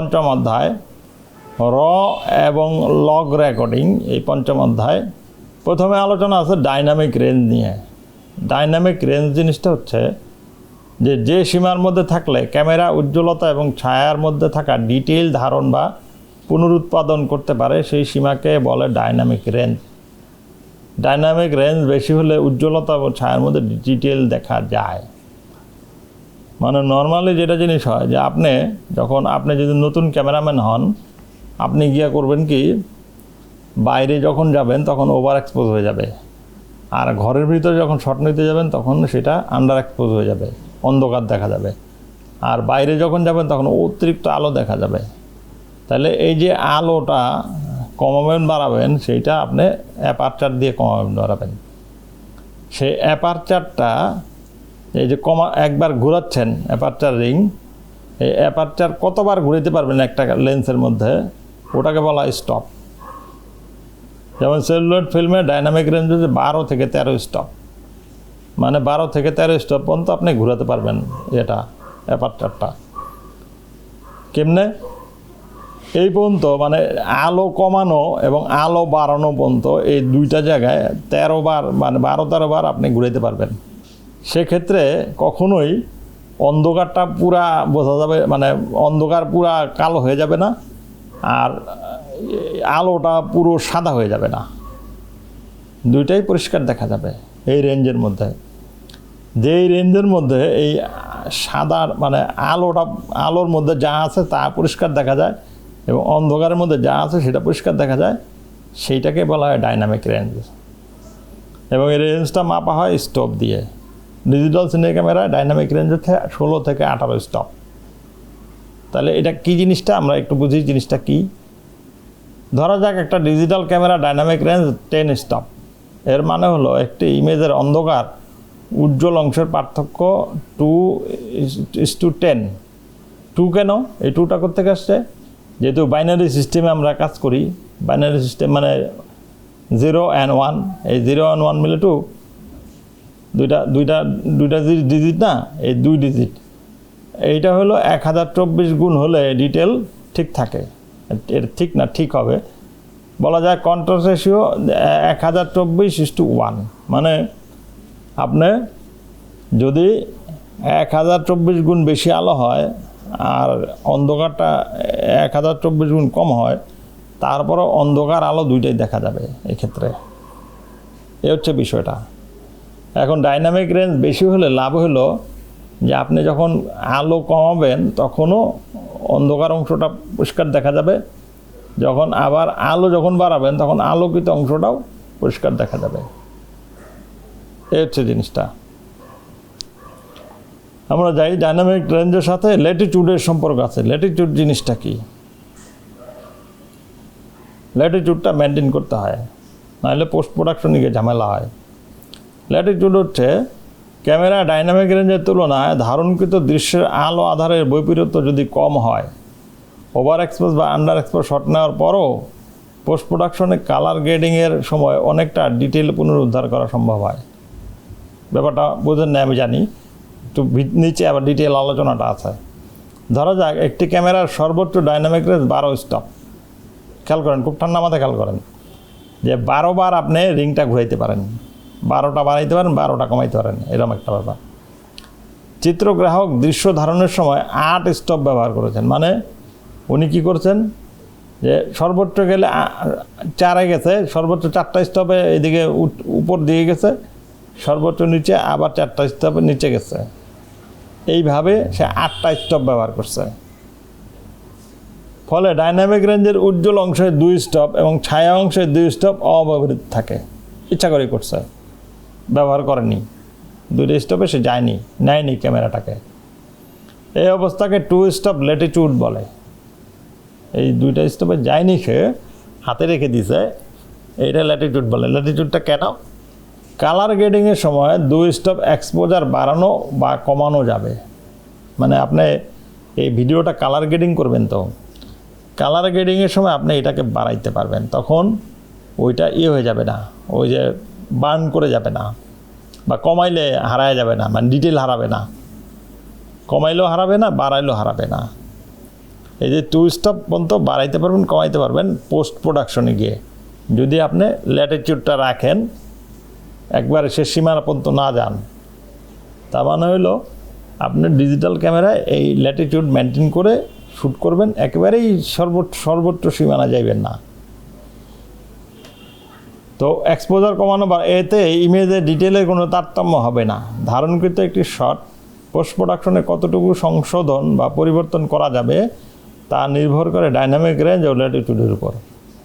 পঞ্চম অধ্যায়, র এবং লগ রেকর্ডিং এই পঞ্চম অধ্যায়। প্রথমে আলোচনা আছে ডাইনামিক রেঞ্জ নিয়ে। ডাইনামিক রেঞ্জ জিনিসটা হচ্ছে যে যে সীমার মধ্যে থাকলে ক্যামেরা উজ্জ্বলতা এবং ছায়ার মধ্যে থাকা ডিটেইল ধারণ বা পুনরুৎপাদন করতে পারে, সেই সীমাকে বলে ডাইনামিক রেঞ্জ ডাইনামিক রেঞ্জ বেশি হলে উজ্জ্বলতা এবং ছায়ার মধ্যে ডিটেল দেখা যায়। মানে নর্মালি যেটা জিনিস হয় যে আপনি যখন আপনি যদি নতুন ক্যামেরাম্যান হন, আপনি গিয়া করবেন কি, বাইরে যখন যাবেন তখন ওভার এক্সপোজ হয়ে যাবে। আর ঘরের ভিতরে যখন শট নিতে যাবেন তখন সেটা আন্ডার এক্সপোজ হয়ে যাবে, অন্ধকার দেখা যাবে। আর বাইরে যখন যাবেন তখন অতিরিক্ত আলো দেখা যাবে। তাহলে এই যে আলোটা কমাবেন, বাড়াবেন, সেইটা আপনি অ্যাপারচার দিয়ে কমাবেন, বাড়াবেন। সেই অ্যাপারচারটা এই যে কমা একবার ঘোরাচ্ছেন অ্যাপারচার রিং, এই অ্যাপারচার কতবার ঘুরাতে পারবেন একটা লেন্সের মধ্যে? ওটাকে বলা স্টপ। যেমন সেলুলোয়েড ফিল্মে ডাইনামিক রেঞ্জ হচ্ছে বারো থেকে তেরো স্টপ। মানে বারো থেকে তেরো স্টপ পর্যন্ত আপনি ঘোরাতে পারবেন এটা অ্যাপারচারটা। কেমনে? এই পর্যন্ত মানে আলো কমানো এবং আলো বাড়ানো পর্যন্ত এই দুইটা জায়গায় তেরো বার মানে বারো তেরো বার আপনি ঘুরাইতে পারবেন। সেক্ষেত্রে কখনোই অন্ধকারটা পুরা বোঝা যাবে মানে অন্ধকার পুরা কালো হয়ে যাবে না, আর আলোটা পুরো সাদা হয়ে যাবে না। দুইটাই পরিষ্কার দেখা যাবে এই রেঞ্জের মধ্যে। যেই রেঞ্জের মধ্যে এই সাদার মানে আলোটা, আলোর মধ্যে যা আছে তা পরিষ্কার দেখা যায় এবং অন্ধকারের মধ্যে যা আছে সেটা পরিষ্কার দেখা যায়, সেইটাকে বলা হয় ডাইনামিক রেঞ্জ। এবং এই রেঞ্জটা মাপা হয় স্টোভ দিয়ে। ডিজিটাল সিনে ক্যামেরা ডাইনামিক রেঞ্জ হচ্ছে ষোলো থেকে আঠারো স্টপ তাহলে এটা কি জিনিসটা? আমরা একটু বুঝি জিনিসটা কি। ধরা যাক একটা digital camera dynamic range ten stop এর মানে হলো একটি ইমেজের অন্ধকার, উজ্জ্বল অংশের পার্থক্য two is two ten two কেন? এই টুটা করতে আসছে? যেহেতু বাইনারি সিস্টেমে আমরা কাজ করি বাইনারি সিস্টেম মানে জিরো অ্যান্ড ওয়ান এই জিরো অ্যান্ড ওয়ান মিলে টু দুইটা দুইটা দুইটা ডিজিট না? এই দুই ডিজিট এইটা হলো এক হাজার চব্বিশ গুণ হলে ডিটেল ঠিক থাকে। এর ঠিক না ঠিক হবে। বলা যায় কন্ট্রাস্ট রেশিও এক হাজার চব্বিশ ইস টু ওয়ান মানে আপনি যদি এক হাজার চব্বিশ গুণ বেশি আলো হয় আর অন্ধকারটা এক হাজার চব্বিশ গুণ কম হয়, তারপরও অন্ধকার আলো দুইটাই দেখা যাবে এক্ষেত্রে। এ হচ্ছে বিষয়টা। এখন ডাইনামিক রেঞ্জ বেশি হলে লাভ হলো যে আপনি যখন আলো কমাবেন, তখনও অন্ধকার অংশটা পরিষ্কার দেখা যাবে। যখন আবার আলো যখন বাড়াবেন, তখন আলোকিত অংশটাও পরিষ্কার দেখা যাবে। এ হচ্ছে জিনিসটা। আমরা যাই ডাইনামিক রেঞ্জের সাথে ল্যাটিটিউডের সম্পর্ক আছে। ল্যাটিটিউড জিনিসটা কি? ল্যাটিটিউডটা মেনটেন করতে হয়। নাহলে পোস্ট প্রোডাকশন গিয়ে ঝামেলা হয়। ল্যাটিটিউড হচ্ছে ক্যামেরা ডাইনামিক রেঞ্জের তুলনায় ধারণকৃত দৃশ্যের আলো আধারের বৈপরীত্য যদি কম হয় ওভার এক্সপোজ বা আন্ডার এক্সপোজ শট নেওয়ার পরও পোস্ট প্রোডাকশনে কালার গ্রেডিংয়ের সময় অনেকটা ডিটেল পুনরুদ্ধার করা সম্ভব হয়। ব্যাপারটা বোঝেন না আমি জানি। একটু নিচে আবার ডিটেল আলোচনাটা আছে। ধরা যাক, একটি ক্যামেরার সর্বোচ্চ ডাইনামিক রেঞ্জ বারো স্টপ খেয়াল করেন, খুব ঠান্ডা মাথায় খেয়াল করেন যে বারো বার আপনি রিংটা ঘুরাইতে পারেন। বারোটা বাড়াইতে পারেন, বারোটা কমাইতে পারেন, এরকম একটা ব্যাপার। চিত্রগ্রাহক দৃশ্য ধারণের সময় আট স্টপ ব্যবহার করেছেন। মানে উনি কি করছেন যে সর্বোচ্চ গেলে চারে গেছে, সর্বোচ্চ চারটা স্টপে এদিকে উপর দিয়ে গেছে, সর্বোচ্চ নিচে আবার চারটা স্টপে নিচে গেছে। এইভাবে সে আটটা স্টপ ব্যবহার করছে। ফলে ডাইনামিক রেঞ্জের উজ্জ্বল অংশে দুই স্টপ এবং ছায়া অংশে দুই স্টপ অব্যবহৃত থাকে। ইচ্ছা করে করছে। ব্যবহার করেনি। দুইটা স্টপে সে যায়নি, নেয়নি ক্যামেরাটাকে। এই অবস্থাকে টু স্টপ ল্যাটিটিউড বলে। এই দুইটা স্টপে যায়নি সে, হাতে রেখে দিছে। এইটা ল্যাটিটিউড বলে। ল্যাটিটিউডটা কেন? কালার গ্রেডিংয়ের সময় দুই স্টপ এক্সপোজার বাড়ানো বা কমানো যাবে। মানে আপনি এই ভিডিওটা কালার গ্রেডিং করবেন তো। কালার গ্রেডিংয়ের সময় আপনি এটাকে বাড়াইতে পারবেন। তখন ওইটা ইয়ে হয়ে যাবে না। ওই যে বার্ন করে যাবে না, বা কমাইলে হারায় যাবে না মানে ডিটেল হারাবে না। কমাইলেও হারাবে না, বাড়াইলেও হারাবে না। এই যে টু স্টপ পর্যন্ত বাড়াইতে পারবেন, কমাইতে পারবেন পোস্ট প্রোডাকশনে গিয়ে। যদি আপনি ল্যাটিটিউডটা রাখেন, একবারে সে সীমানা পর্যন্ত না যান, তার মানে হলো আপনি ডিজিটাল ক্যামেরায় এই ল্যাটিটিউড মেনটেন করে শ্যুট করবেন, একেবারেই সর্বোচ্চ সর্বোচ্চ সীমানা যাইবেন না। তো এক্সপোজার কমানো বা এতে ইমেজের ডিটেলের কোনো তারতম্য হবে না। ধারণকৃত একটি শট পোস্ট প্রোডাকশনে কতটুকু সংশোধন বা পরিবর্তন করা যাবে, তা নির্ভর করে ডাইনামিক রেঞ্জ ও ল্যাটিটিউডের উপর।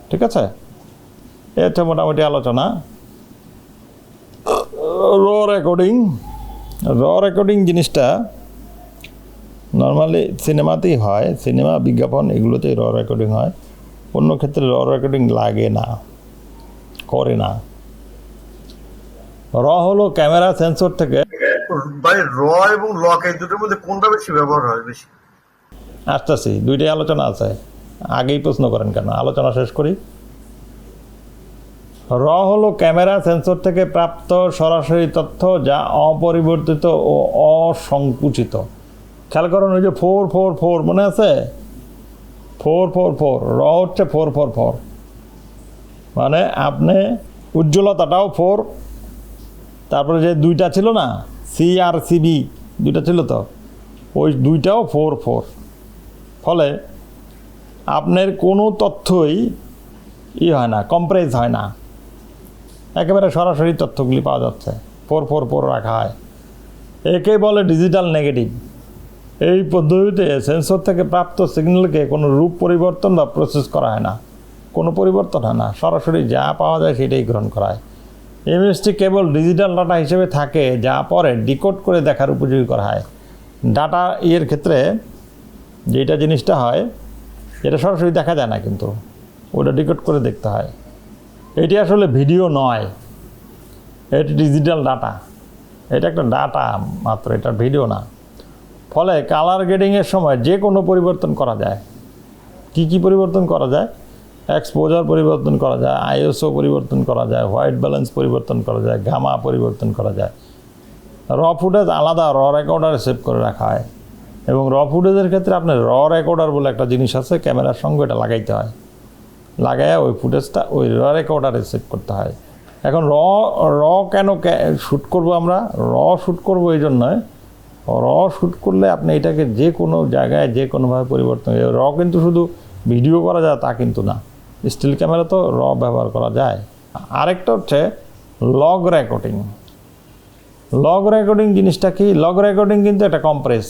ঠিক আছে? এ হচ্ছে মোটামুটি আলোচনা। র রেকর্ডিং র রেকর্ডিং জিনিসটা নর্মালি সিনেমাতেই হয়। সিনেমা বিজ্ঞাপন, এগুলোতেই র রেকর্ডিং হয়। অন্য ক্ষেত্রে র রেকর্ডিং লাগে না। করে না। র হলো ক্যামেরা সেন্সর থেকে। ভাই র এবং লক এই দুটোর মধ্যে কোনটা বেশি ব্যবহার হয় বেশি? আসতেছি দুইটাই আলোচনা আছে। আগেই প্রশ্ন করেন কেন? আলোচনা শেষ করি। র হলো ক্যামেরা সেন্সর থেকে প্রাপ্ত সরাসরি তথ্য যা অপরিবর্তিত ও অসংকুচিত। খেয়াল করুন ওই যে ফোর ফোর ফোর মনে আছে? ফোর ফোর ফোর র হচ্ছে ফোর ফোর ফোর। মানে আপনি উজ্জ্বলতাটাও ফোর তারপরে যে দুইটা ছিল না সি আর সিবি দুইটা ছিল তো, ওই দুইটাও ফোর ফোর ফলে আপনার কোনো তথ্যই ই হয় না কম্প্রেস হয় না। একেবারে সরাসরি তথ্যগুলি পাওয়া যাচ্ছে ফোর ফোর ফোর রাখা হয়। একে বলে ডিজিটাল নেগেটিভ এই পদ্ধতিতে সেন্সর থেকে প্রাপ্ত সিগন্যালকে কোনো রূপ পরিবর্তন বা প্রসেস করা হয় না। কোনো পরিবর্তন হয় না। সরাসরি যা পাওয়া যায় সেটাই গ্রহণ করা হয়। এমএসটি কেবল ডিজিটাল ডাটা হিসেবে থাকে, যা পরে ডিকোড করে দেখার উপযোগী করা হয়। ডাটা ইয়ের ক্ষেত্রে যেটা জিনিসটা হয়, এটা সরাসরি দেখা যায় না কিন্তু, ওটা ডিকোড করে দেখতে হয়। এটি আসলে ভিডিও নয়, এটি ডিজিটাল ডাটা। এটা একটা ডাটা মাত্র, এটা ভিডিও না। ফলে কালার গ্রেডিংয়ের সময় যে কোনো পরিবর্তন করা যায়। কি কি পরিবর্তন করা যায়? এক্সপোজার পরিবর্তন করা যায় আইএসও পরিবর্তন করা যায় হোয়াইট ব্যালেন্স পরিবর্তন করা যায় গামা পরিবর্তন করা যায়। র ফুটেজ আলাদা র রেকর্ডারে সেভ করে রাখা হয়। এবং র ফুটেজের ক্ষেত্রে আপনার র রেকর্ডার বলে একটা জিনিস আছে, ক্যামেরার সঙ্গে এটা লাগাইতে হয়। লাগাইয়া ওই ফুটেজটা ওই র রেকর্ডারে সেভ করতে হয়। এখন র র কেন শ্যুট করব আমরা? র শ্যুট করব এই জন্যই। র শ্যুট করলে আপনি এটাকে যে কোনো জায়গায় যে কোনোভাবে পরিবর্তন র কিন্তু শুধু ভিডিও করা যায় তা কিন্তু না। স্টিল ক্যামেরা তো র ব্যবহার করা যায়। আরেকটা হচ্ছে লগ রেকর্ডিং লগ রেকর্ডিং জিনিসটা কি? লগ রেকর্ডিং কিন্তু একটা কম্প্রেস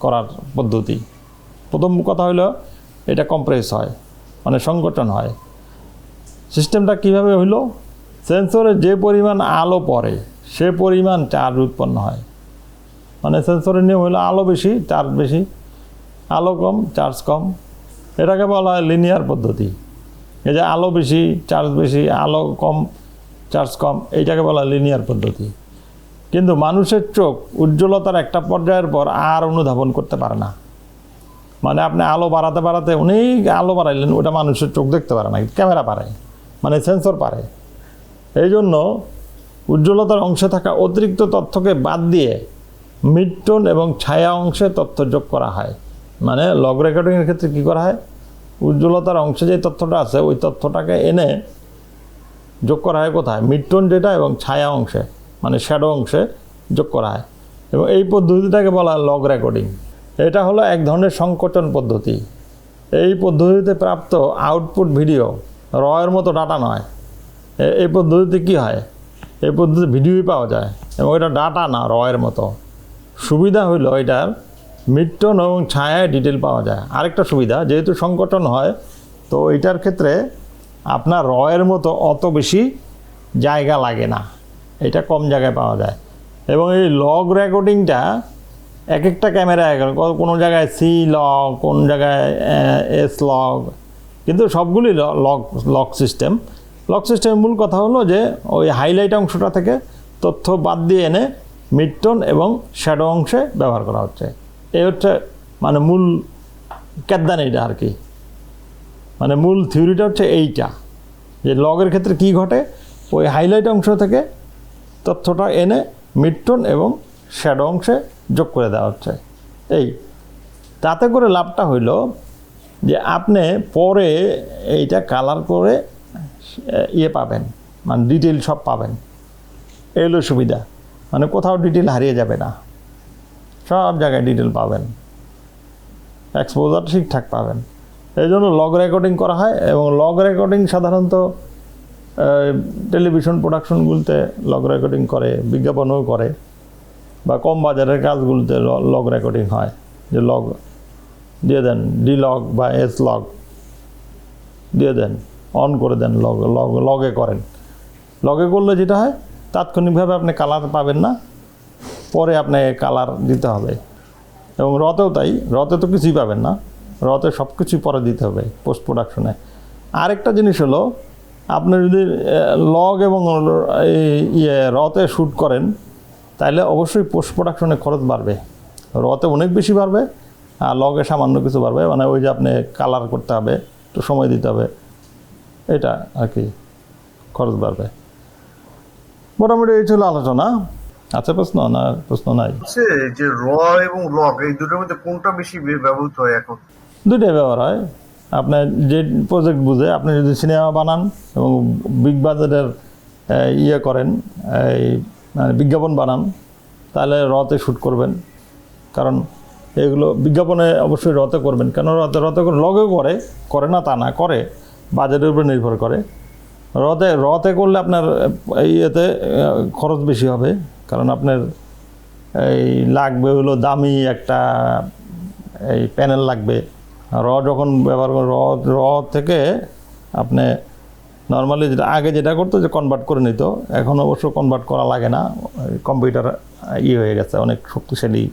করার পদ্ধতি। প্রথম কথা হলো, এটা কম্প্রেস হয় মানে সংগঠন হয়। সিস্টেমটা কীভাবে হইল? সেন্সরে যে পরিমাণ আলো পড়ে, সে পরিমাণ চার্জ উৎপন্ন হয়। মানে সেন্সরের নিয়ম হলো আলো বেশি চার্জ বেশি, আলো কম চার্জ কম। এটাকে বলা হয় লিনিয়ার পদ্ধতি। এই যে আলো বেশি চার্জ বেশি, আলো কম চার্জ কম, এইটাকে বলা লিনিয়ার পদ্ধতি। কিন্তু মানুষের চোখ উজ্জ্বলতার একটা পর্যায়ের পর আর অনুধাবন করতে পারে না। মানে আপনি আলো বাড়াতে বাড়াতে অনেক আলো বাড়াইলেন, ওটা মানুষের চোখ দেখতে পারে না, ক্যামেরা পারে মানে সেন্সর পারে। এই জন্য উজ্জ্বলতার অংশে থাকা অতিরিক্ত তথ্যকে বাদ দিয়ে মিডটোন এবং ছায়া অংশে তথ্য যোগ করা হয়। মানে লগ রেকর্ডিংয়ের ক্ষেত্রে কী করা হয়? উজ্জ্বলতার অংশে যে তথ্যটা আছে, ওই তথ্যটাকে এনে যোগ করা হয় কোথায়? মিডটোন যেটা এবং ছায়া অংশে মানে শ্যাডো অংশে যোগ করা হয়। এবং এই পদ্ধতিটাকে বলা হয় লগ রেকর্ডিং এটা হলো এক ধরনের সংকোচন পদ্ধতি। এই পদ্ধতিতে প্রাপ্ত আউটপুট ভিডিও রয়ের মতো ডাটা নয়। এই পদ্ধতিতে কি হয়? এই পদ্ধতিতে ভিডিওই পাওয়া যায়। এবং এটা ডাটা না রয়ের মতো। সুবিধা হইল এটার মিডটোন এবং ছায়ায় ডিটেল পাওয়া যায়। আরেকটা সুবিধা, যেহেতু সংগঠন হয়, তো এটার ক্ষেত্রে আপনার রয়ের মতো অত বেশি জায়গা লাগে না। এটা কম জায়গায় পাওয়া যায়। এবং এই লগ রেকর্ডিংটা এক একটা ক্যামেরায় কোনো জায়গায় সি লগ কোন জায়গায় এস লগ কিন্তু সবগুলি লগ লক সিস্টেম লক সিস্টেমের মূল কথা হলো যে, ওই হাইলাইট অংশটা থেকে তথ্য বাদ দিয়ে এনে মিডটোন এবং শ্যাডো অংশে ব্যবহার করা হচ্ছে। এই হচ্ছে মানে মূল ক্যাদানিটা আর কি। মানে মূল থিওরিটা হচ্ছে এইটা, যে লগের ক্ষেত্রে কি ঘটে? ওই হাইলাইট অংশ থেকে তথ্যটা এনে মিডটোন এবং শ্যাডো অংশে যোগ করে দেওয়া হচ্ছে। এই, তাতে করে লাভটা হইল যে আপনি পরে এইটা কালার করে ইয়ে পাবেন মানে ডিটেল সব পাবেন। এগুলো সুবিধা মানে কোথাও ডিটেল হারিয়ে যাবে না। সব জায়গায় ডিটেল পাবেন। এক্সপোজার ঠিকঠাক পাবেন। এই জন্য লগ রেকর্ডিং করা হয় এবং লগ রেকর্ডিং সাধারণত টেলিভিশন প্রোডাকশনগুলোতে লগ রেকর্ডিং করে, বিজ্ঞাপনও করে বা কম বাজারের কাজগুলোতে লগ রেকর্ডিং হয়। যে লগ দিয়ে দেন ডি লগ বা এস লগ দিয়ে দেন অন করে দেন লগ লগ লগে করেন। লগে করলে যেটা হয়, তাৎক্ষণিকভাবে আপনি কালার পাবেন না। পরে আপনাকে কালার দিতে হবে। এবং রতেও তাই রতে তো কিছুই পাবেন না। রতে সব কিছুই পরে দিতে হবে পোস্ট প্রোডাকশনে আরেকটা জিনিস হলো, আপনি যদি লগ এবং এই ইয়ে রতে শ্যুট করেন তাহলে অবশ্যই পোস্ট প্রোডাকশনে খরচ বাড়বে। রতে অনেক বেশি বাড়বে, আর লগে সামান্য কিছু বাড়বে। মানে ওই যে আপনি কালার করতে হবে, একটু সময় দিতে হবে, এটা আর কি খরচ বাড়বে। মোটামুটি এই ছিল আলোচনা। আছে প্রশ্ন না প্রশ্ন নাই। যে র এবং লক এই দুটোর মধ্যে কোনটা বেশি ব্যবহৃত হয় এখন? দুইটাই ব্যবহার হয়। আপনার যে প্রজেক্ট বুঝে আপনি যদি সিনেমা বানান এবং বিগ বাজেটের ইয়ে করেন এই মানে বিজ্ঞাপন বানান তাহলে রতে শ্যুট করবেন। কারণ এগুলো বিজ্ঞাপনে অবশ্যই রতে করবেন। কেন রতে রতে করে লগেও করে করে না তা না করে। বাজেটের উপর নির্ভর করে। রতে রতে করলে আপনার ইয়েতে খরচ বেশি হবে। কারণ আপনার, এই লাগবে হলো দামি একটা, এই প্যানেল লাগবে। র যখন ব্যবহার করেন র র থেকে আপনি নর্মালি যেটা, আগে যেটা করতো যে কনভার্ট করে নিত। এখন অবশ্য কনভার্ট করা লাগে না। কম্পিউটার ই হয়ে গেছে, অনেক শক্তিশালী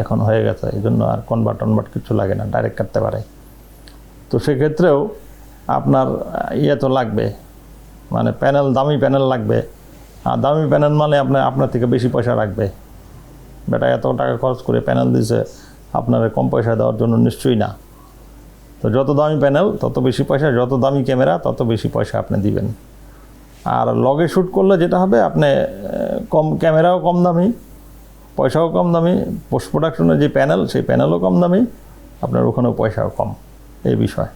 এখন হয়ে গেছে। এই জন্য আর কনভার্ট টনভার্ট কিছু লাগে না ডাইরেক্ট কাটতে পারে। তো সেক্ষেত্রেও আপনার ইয়ে তো লাগবে। মানে প্যানেল দামি প্যানেল লাগবে। আর দামি প্যানেল মানে আপনার আপনার থেকে বেশি পয়সা রাখবে বেটা, এত টাকা খরচ করে প্যানেল দিছে, আপনার কম পয়সা দেওয়ার জন্য নিশ্চয়ই না। তো যত দামি প্যানেল তত বেশি পয়সা, যত দামি ক্যামেরা তত বেশি পয়সা আপনি দিবেন। আর লগে শ্যুট করলে যেটা হবে, আপনি কম ক্যামেরাও কম দামি, পয়সাও কম দামি পোস্ট প্রোডাকশনের যে প্যানেল সেই প্যানেলও কম দামি, আপনার ওখানেও পয়সাও কম। এই বিষয়।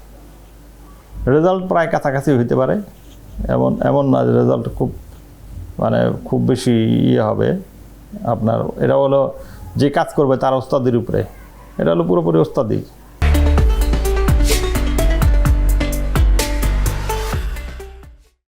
রেজাল্ট প্রায় কাছাকাছি হইতে পারে। এমন এমন না রেজাল্ট খুব মানে খুব বেশি ইয়ে হবে। আপনার, এটা হলো যে কাজ করবে তার ওস্তাদির উপরে। এটা হলো পুরোপুরি ওস্তাদি